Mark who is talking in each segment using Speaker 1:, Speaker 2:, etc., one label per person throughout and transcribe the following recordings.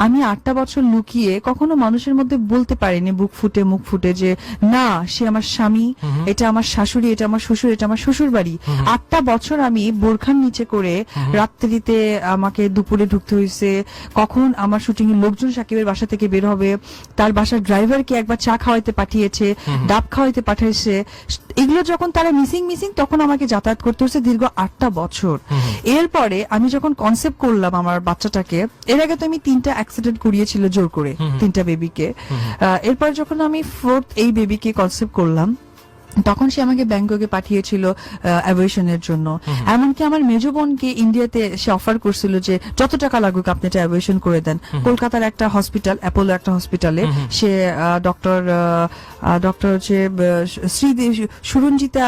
Speaker 1: আমি আটটা বছর লুকিয়ে কখনো মানুষের মধ্যে বলতে পারিনি বুক ফুটে মুখ ফুটে যে না সে আমার স্বামী এটা আমার শাশুড়ি এটা আমার শ্বশুর এটা আমার শ্বশুর বাড়ি আটটা বছর আমি বোরখার নিচে করে রাত্রিতে আমাকে দুপুরে ঢুকতে হয়েছে কখন আমার শুটিং এর লোকজন সাকিবের বাসা থেকে বের হবে তার বাসার ড্রাইভারকে একবার চা খাওয়াইতে পাঠিয়েছে ডাব খাওয়াইতে পাঠিয়েছে এগুলো যখন তারা মিসিং মিসিং তখন আমাকে যাতায়াত করতে হচ্ছে দীর্ঘ আটটা বছর। এরপরে আমি যখন কনসেপ্ট করলাম আমার বাচ্চাটাকে এর আগে তো আমি তিনটা অ্যাক্সিডেন্ট করিয়েছিল জোর করে তিনটা বেবিকে এরপর যখন আমি ফোর্থ এই বেবিকে কনসেপ্ট করলাম তখন সে আমাকে ব্যাংককে পাঠিয়েছিল অ্যাভিয়েশনের জন্য। এমনকি আমার মেজ বোনকে ইন্ডিয়াতে সে অফার করছিল যে যত টাকা লাগুক আপনি এটা অ্যাভিয়েশন করে দেন। কলকাতার একটা হসপিটাল অ্যাপোলো একটা হসপিটালে সে ডক্টর ডক্টর হচ্ছে শ্রীদেব সুরঞ্জিতা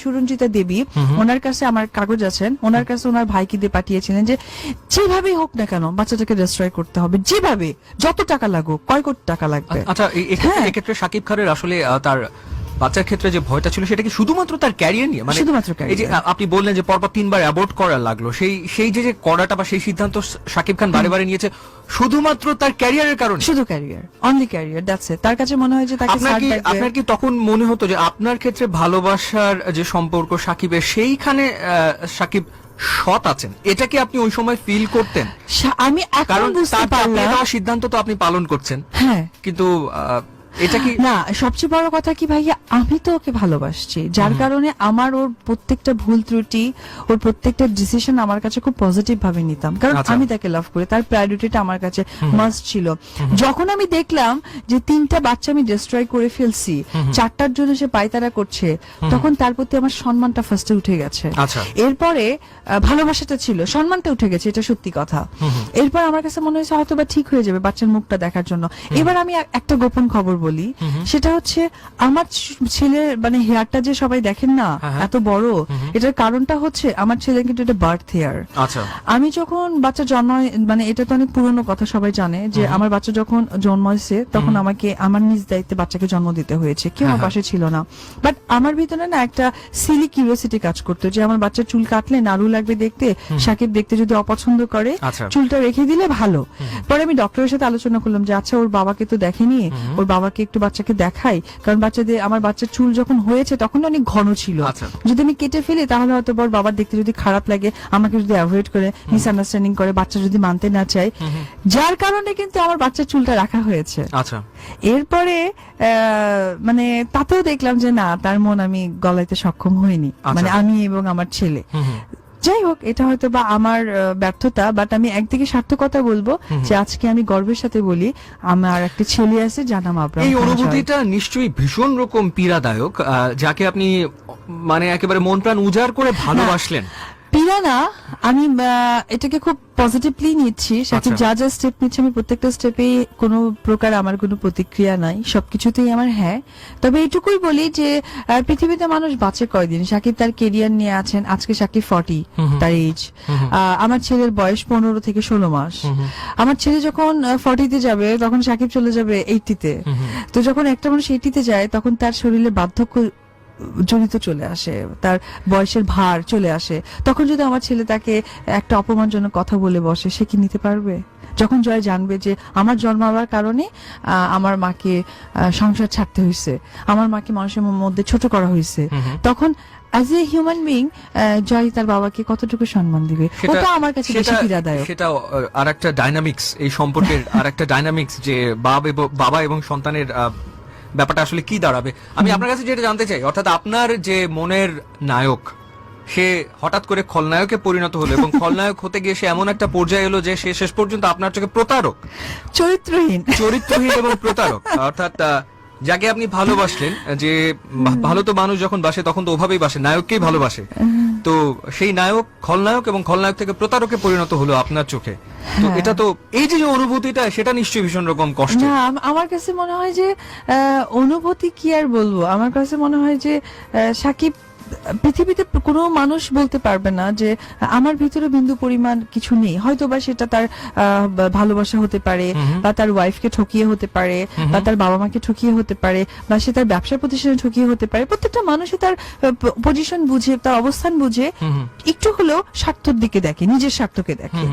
Speaker 1: সুরঞ্জিতা দেবী। ওনার কাছে আমার কাগজ আছেন ওনার কাছে ওনার ভাইকে দিয়ে পাঠিয়েছিলেন যে যেভাবেই হোক না কেন বাচ্চাটাকে ডিস্ট্রয় করতে হবে। যেভাবে যত টাকা লাগুক কয় কোটি টাকা লাগবে?
Speaker 2: আচ্ছা এক্ষেত্রে
Speaker 1: হ্যাঁ।
Speaker 2: এক্ষেত্রে শাকিব খানের আসলে তার বাচ্চার ক্ষেত্রে যে ভয়টা ছিল সেটা কি শুধুমাত্র তার ক্যারিয়ার নিয়ে? মানে
Speaker 1: শুধুমাত্র
Speaker 2: এই যে আপনি বললেন যে পরপর তিনবার অ্যাবোর্ট করা লাগল সেই সেই যে যে করাটা বা সেই সিদ্ধান্ত স- শাকিব খান বারে বারে নিয়েছে শুধুমাত্র তার ক্যারিয়ারের কারণে?
Speaker 1: শুধু career only career that's it তার কাছে মনে হয় যে তাকে
Speaker 2: আপনার কি আপনার কি তখন মনে হতো যে আপনার ক্ষেত্রে ভালোবাসার যে সম্পর্ক সাকিবের সেইখানে সাকিব সৎ আছেন? এটা কি আপনি ওই সময় ফিল করতেন?
Speaker 1: আমি এখন বুঝতে পারলাম
Speaker 2: সিদ্ধান্ত তো আপনি পালন করছেন।
Speaker 1: হ্যাঁ।
Speaker 2: কিন্তু এটা কি
Speaker 1: না সবচেয়ে বড় কথা কি ভাইয়া আমি তো ওকে ভালোবাসছি। যার কারণে আমার ওর প্রত্যেকটা ভুল ত্রুটি ওর প্রত্যেকটা ডিসিশন আমার কাছে খুব পজিটিভ ভাবে নিতাম। কারণ
Speaker 2: আচ্ছা।
Speaker 1: আমি তাকে লাভ করি তার প্রায়োরিটিটা আমার কাছে মাস্ট ছিল। যখন আমি দেখলাম যে তিনটা বাচ্চা আমি ডিস্ট্রয় করে ফেলছি চারটার জন্য সে পায়তারা করছে তখন তার প্রতি আমার সম্মানটা ফার্স্টে উঠে গেছে।
Speaker 2: আচ্ছা।
Speaker 1: এরপরে ভালোবাসাটা ছিল সম্মানটা উঠে গেছে এটা সত্যি কথা। এরপর আমার কাছে মনে হয়েছে হয়তো বা ঠিক হয়ে যাবে বাচ্চার মুখটা দেখার জন্য। এবার আমি একটা গোপন খবর বলি সেটা হচ্ছে আমার ছ- ছেলের মানে হেয়ারটা যে সবাই দেখেন না
Speaker 2: হ্যাঁ, হ্যাঁ।
Speaker 1: এত বড় এটার কারণটা হচ্ছে আমার ছেলে কিন্তু এটা বার্থ হেয়ার
Speaker 2: আচ্ছা।
Speaker 1: আমি যখন বাচ্চা জন্ম মানে এটা তো অনেক পুরনো কথা সবাই জানে যে আমার বাচ্চা যখন জন্ম হয়েছে তখন আমাকে আমার নিজ দায়িত্বে বাচ্চাকে জন্ম দিতে হয়েছে কেউ আমার
Speaker 2: হ্যাঁ,
Speaker 1: পাশে ছিল না। বাট আমার ভিতরে না একটা সিলি কিউরিয়াসিটি কাজ করতো যে আমার বাচ্চা চুল কাটলে নাড়ু লাগবে দেখতে সাকিব দেখতে যদি অপছন্দ করে
Speaker 2: আচ্ছা।
Speaker 1: চুলটা রেখে দিলে ভালো। পরে আমি ডক্টরের সাথে আলোচনা করলাম যে আচ্ছা ওর বাবাকে তো দেখেনি ওর বাবাকে একটু বাচ্চাকে দেখাই কারণ বাচ্চাদের আমার বাচ্চার চুল যখন হয়েছে তখন অনেক ঘন ছিল।
Speaker 2: আচ্ছা।
Speaker 1: যদি আমি কেটে ফেলি তাহলে হয়তো বর বাবার দেখতে যদি খারাপ লাগে আমাকে যদি অ্যাভয়েড করে মিসআন্ডারস্ট্যান্ডিং করে বাচ্চা যদি মানতে না চায়। যার কারণে কিন্তু আমার বাচ্চার চুলটা রাখা হয়েছে।
Speaker 2: আচ্ছা।
Speaker 1: এরপরে আহ, মানে তাতেও দেখলাম যে না তার মন আমি গলাইতে সক্ষম হইনি।
Speaker 2: আচ্ছা।
Speaker 1: মানে আমি এবং আমার ছেলে। যাই হোক এটা হয়তো বা আমার ব্যর্থতা বাট আমি একদিকে সার্থকতা বলব যে আজকে আমি গর্বের সাথে বলি আমার একটা ছেলে আছে যার নাম আব্রাহাম
Speaker 2: এই অনুভূতিটা নিশ্চয়ই ভীষণ রকম পীড়াদায়ক যাকে আপনি মানে একেবারে মন প্রাণ উজাড় করে ভালোবাসলেন।
Speaker 1: না আমি এটাকে খুব পজিটিভলি নিচ্ছি। সাকিব
Speaker 2: আচ্ছা।
Speaker 1: যা যা স্টেপ নিচ্ছে আমি প্রত্যেকটা স্টেপে কোনো প্রকার আমার কোনো প্রতিক্রিয়া নাই। সবকিছুতেই আমার হ্যাঁ। তবে এটুকুই বলি যে পৃথিবীতে মানুষ বাঁচে কয়দিন? সাকিব তার কেরিয়ার নিয়ে আছেন আজকে সাকিব ফর্টি তার এজ আমার ছেলের বয়স পনেরো থেকে ষোলো মাস। আমার ছেলে যখন ফর্টিতে যাবে তখন সাকিব চলে যাবে এইটিতে তো। যখন একটা মানুষ এইটিতে যায় তখন তার শরীরে বার্ধক্য জড়িত চলে আসে তার বয়সের ভার চলে আসে তখন যদি আমার ছেলে তাকে একটা অপমানজনক কথা বলে বসে সে কি নিতে পারবে? যখন জয় জানবে যে আমার জন্মাবার কারণে আমার মাকে সংসার ছাড়তে হয়েছে আমার মাকে মানুষের মধ্যে ছোট করা হয়েছে তখন as a human being Joy তার বাবাকে কতটুকু সম্মান দিবে? ওটা আমার কাছে বেশি পীড়াদায়ক।
Speaker 2: সেটা আর একটা ডাইনামিক্স এই সম্পর্কের আর একটা ডাইনামিক্স যে বাব এবং বাবা এবং সন্তানের ব্যাপারটা আসলে কি দাঁড়াবে? আমি আপনার কাছে যেটা জানতে চাই অর্থাৎ আপনার যে মনের নায়ক সে হঠাৎ করে খলনায়কে পরিণত হলো এবং খলনায়ক হতে গিয়ে সে এমন একটা পর্যায়ে এলো যে সে শেষ পর্যন্ত আপনার চোখে প্রতারক।
Speaker 1: চরিত্রহীন।
Speaker 2: চরিত্রহীন এবং প্রতারক। অর্থাৎ যাকে আপনি ভালোবাসলেন যে ভালো তো মানুষ যখন বাসে তখন তো ওভাবেই বাসে নায়ককেই ভালোবাসে। তো সেই নায়ক খলনায়ক এবং খলনায়ক থেকে প্রতারকে পরিণত হলো আপনার চোখে। তো
Speaker 1: হ্যাঁ।
Speaker 2: এটা তো এই যে অনুভূতিটা সেটা নিশ্চয়ই ভীষণ রকম কষ্ট
Speaker 1: না আমার কাছে মনে হয় যে আহ, অনুভূতি কি আর বলব? আমার কাছে মনে হয় যে সাকিব পৃথিবীতে কোনো মানুষ বলতে পারবে না যে আমার ভিতরে বিন্দু পরিমাণ কিছু নেই। হয়তো বা সেটা তার ভালোবাসা হতে পারে বা তার ওয়াইফকে ঠকিয়ে হতে পারে বা তার বাবা মাকে ঠকিয়ে হতে পারে বা সে তার ব্যবসা প্রতিষ্ঠানে ঠকিয়ে হতে পারে। প্রত্যেকটা মানুষই তার পজিশন বুঝে তার অবস্থান বুঝে। একটু হলেও স্বার্থের দিকে দেখে নিজের স্বার্থকে দেখে।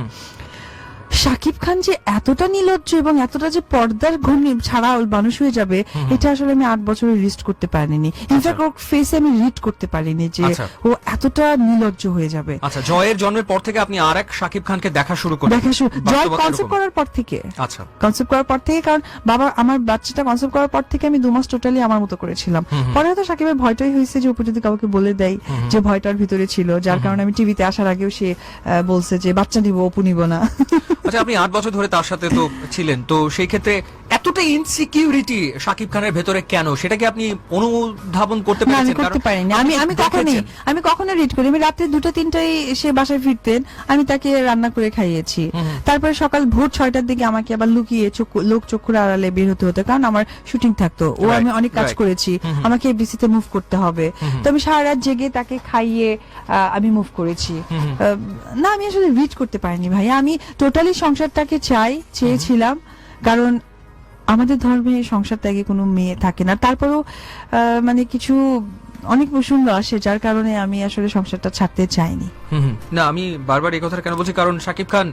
Speaker 1: শাকিব খান যে এতটা নির্লজ্জ এবং এতটা যে পর্দার ঘূর্ণি ছাড়া মানুষ হয়ে যাবে এটা আসলে আমি আট বছরে রিস্ট করতে পারিনি। ইনফ্যাক্ট ওর ফেসে আমি রিড করতে পারিনি যে
Speaker 2: আচ্ছা।
Speaker 1: ও এতটা নির্লজ্জ হয়ে যাবে।
Speaker 2: আচ্ছা জয়ের জন্মের পর থেকে আপনি আর এক শাকিব খানকে দেখা শুরু করেন।
Speaker 1: দেখা শু- জয় কনসেপ্ট করার পর থেকে।
Speaker 2: আচ্ছা।
Speaker 1: কনসেপ্ট করার পর থেকে কারণ বাবা আমার বাচ্চাটা কনসেপ্ট করার পর থেকে আমি দু মাস টোটালি আমার মতো করেছিলাম। পরে হয়তো সাকিবের ভয়টাই হয়েছে যে উপর যদি কাউকে বলে দেয় যে ভয়টার ভিতরে ছিল যার কারণে আমি টিভিতে আসার আগেও সে বলছে যে বাচ্চা নিব অপু নিব না।
Speaker 2: আচ্ছা আপনি আট বছর ধরে তার সাথে তো ছিলেন তো সেই ক্ষেত্রে এতটা ইনসিকিউরিটি শাকিব খানের ভেতরে কেন? সেটা কি আপনি অনুধাবন করতে
Speaker 1: না আমি করতে পারিনি। আমি আমি কখনোই আমি কখনো রিড করি আমি রাত্রে দুটো তিনটায় সে বাসায় ফিরতেন আমি তাকে রান্না করে খাইয়েছি। তারপরে সকাল ভোর ছয়টার দিকে আমাকে আবার লুকিয়ে লোক চক্ষুর আড়ালে বের হতে হতো কারণ আমার শুটিং থাকতো। ও আমি অনেক কাজ করেছি। আমাকে এবিসিতে মুভ করতে হবে। তো আমি সারা রাত জেগে তাকে খাইয়ে আমি মুভ করেছি। না আমি আসলে রিড করতে পারিনি ভাই আমি টোটালি সংসারটাকে চাই চেয়েছিলাম। কারণ আমাদের ধর্মে সংসার ত্যাগে কোনো মেয়ে থাকে না। তারপরেও মানে কিছু, অনেক প্রসঙ্গ আসে যার কারণে আমি আসলে সংসারটা ছাড়তে চাইনি।
Speaker 2: না, আমি বারবার এই কথাটা কেন বলছি? কারণ সাকিব খান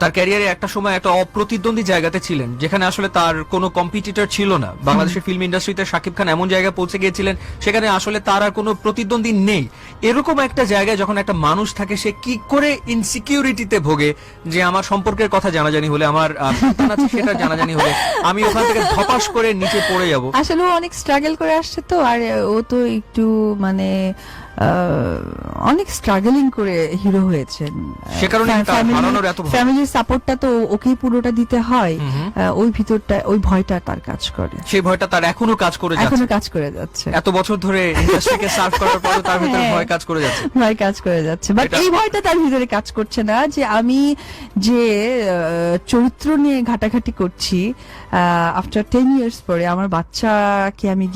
Speaker 2: তার ক্যারিয়ারে একটা সময় একটা অপ্রতিদ্বন্দ্বী জায়গাতে ছিলেন যেখানে আসলে তার কোনো কম্পিটিটর ছিল না। বাংলাদেশের ফিল্ম ইন্ডাস্ট্রিতে শাকিব খান এমন জায়গায় পৌঁছে গিয়েছিলেন সেখানে আসলে তার আর কোনো প্রতিদ্বন্দ্বী নেই। এরকম একটা জায়গায় যখন একটা মানুষ থাকে সে কি করে ইনসিকিউরিটিতে ভোগে? যে আমার সম্পর্কের কথা জানাজানি হলে আমার আহ, সন্তান আছে সেটা জানাজানি হলে আমি ওখান থেকে ধপাস করে নিচে পড়ে যাব।
Speaker 1: আসলে অনেক স্ট্রাগল করে আসছে তো আর ও তো একটু মানে অনেক স্ট্রাগলিং করে হিরো হয়েছেন।
Speaker 2: সে কারণে।
Speaker 1: ফ্যামিলির সাপোর্টটা তো ওকেই পুরোটা দিতে হয়। ওই ভিতরটা ওই ভয়টা তার কাজ করে।
Speaker 2: সেই ভয়টা তার এখনও কাজ করে যাচ্ছে।
Speaker 1: এখনও কাজ করে যাচ্ছে।
Speaker 2: এত বছর ধরে ইন্ডাস্ট্রিকে সার্ভ করার পরও তার ভিতরে
Speaker 1: হ্যাঁ।
Speaker 2: ভয় কাজ করে যাচ্ছে।
Speaker 1: ভয় কাজ করে যাচ্ছে। বাট এই ভয়টা তার ভিতরে কাজ করছে না যে আমি যে চরিত্র নিয়ে ঘাটাঘাটি করছি আফটার টেন ইয়ার্স পরে আমার বাচ্চাকে আমি গিয়ে